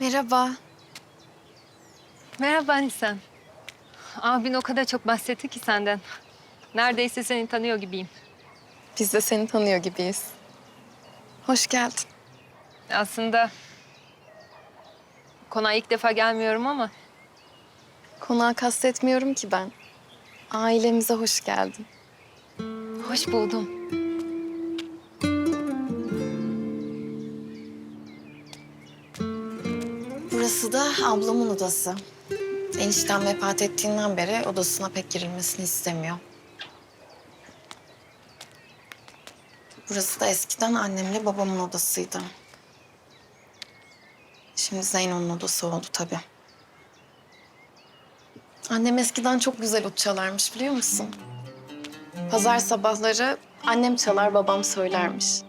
Merhaba. Merhaba Nisan. Abin o kadar çok bahsetti ki senden. Neredeyse seni tanıyor gibiyim. Biz de seni tanıyor gibiyiz. Hoş geldin. Aslında konağa ilk defa gelmiyorum ama Konağı kastetmiyorum ki ben. Ailemize hoş geldin. hoş buldum. Burası da ablamın odası. Eniştem vefat ettiğinden beri odasına pek girilmesini istemiyor. Burası da eskiden annemle babamın odasıydı. Şimdi Zeyno'nun odası oldu tabii. Annem eskiden çok güzel ut çalarmış biliyor musun? Pazar sabahları annem çalar babam söylermiş.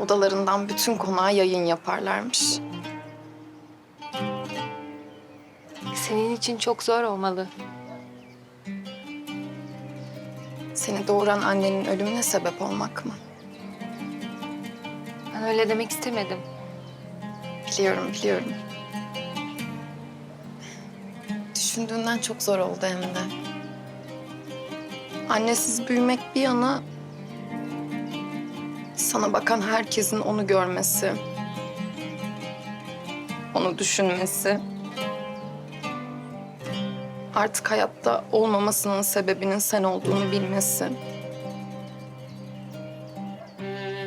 Odalarından bütün konağa yayın yaparlarmış. Senin için çok zor olmalı. Seni doğuran annenin ölümüne sebep olmak mı? Ben öyle demek istemedim. Biliyorum, biliyorum. Düşündüğünden çok zor oldu hem de. Annesiz büyümek bir yana... ...sana bakan herkesin onu görmesi... ...onu düşünmesi... ...artık hayatta olmamasının sebebinin sen olduğunu bilmesi...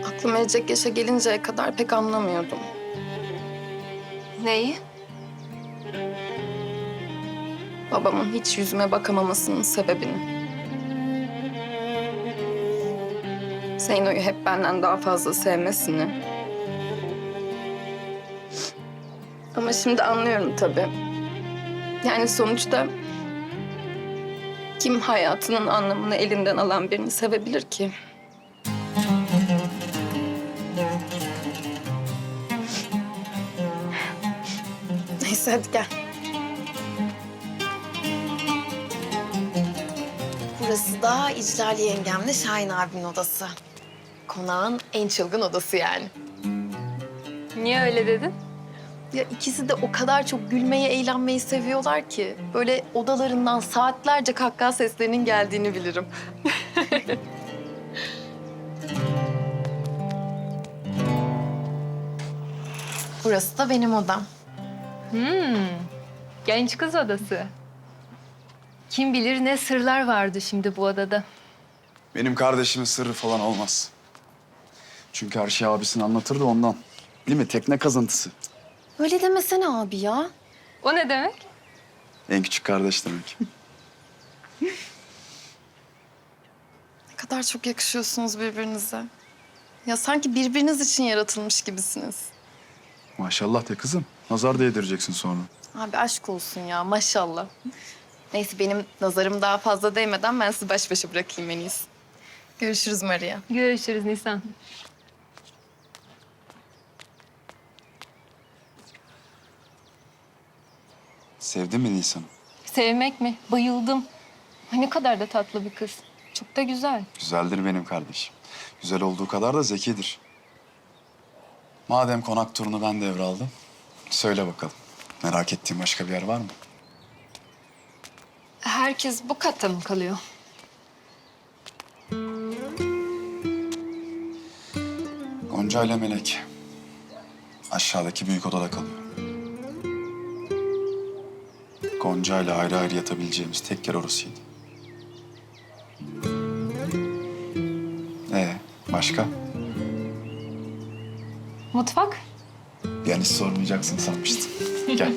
Aklım erecek yaşa gelinceye kadar pek anlamıyordum. Neyi? Babamın hiç yüzüme bakamamasının sebebini. Zeyno'yu hep benden daha fazla sevmesini. Ama şimdi anlıyorum tabii. Yani sonuçta kim hayatının anlamını elinden alan birini sevebilir ki? Neyse hadi gel. Burası da İclal yengemle Şahin abinin odası. Konağın en çılgın odası yani. Niye öyle dedin? Ya ikisi de o kadar çok gülmeyi, eğlenmeyi seviyorlar ki... ...böyle odalarından saatlerce kahkaha seslerinin geldiğini bilirim. Burası da benim odam. Hmm. Genç kız odası. Kim bilir ne sırlar vardı şimdi bu odada. Benim kardeşimin sırrı falan olmaz. Çünkü her şeyi abisine anlatırdı ondan. Değil mi? Tekne kazıntısı. Öyle demesene abi ya. O ne demek? En küçük kardeş demek. Ne kadar çok yakışıyorsunuz birbirinize. Ya sanki birbiriniz için yaratılmış gibisiniz. Maşallah de kızım. Nazar değdireceksin sonra. Abi aşk olsun ya maşallah. Neyse benim nazarım daha fazla değmeden ben sizi baş başa bırakayım en iyisi. Görüşürüz Maria. Görüşürüz Nisan. Sevdin mi Nisan'ı? Sevmek mi? Bayıldım. Ay, Ne kadar da tatlı bir kız. Çok da güzel. Güzeldir benim kardeşim. Güzel olduğu kadar da zekidir. Madem konak turunu ben devraldım, söyle bakalım. Merak ettiğin başka bir yer var mı? Herkes bu katta mı kalıyor? Gonca ile Melek. Aşağıdaki büyük odada kalıyor. Gonca ile ayrı ayrı yatabileceğimiz tek yer orasıydı. Ee, başka? Mutfak? Yani sormayacaksın sanmıştım. Gel.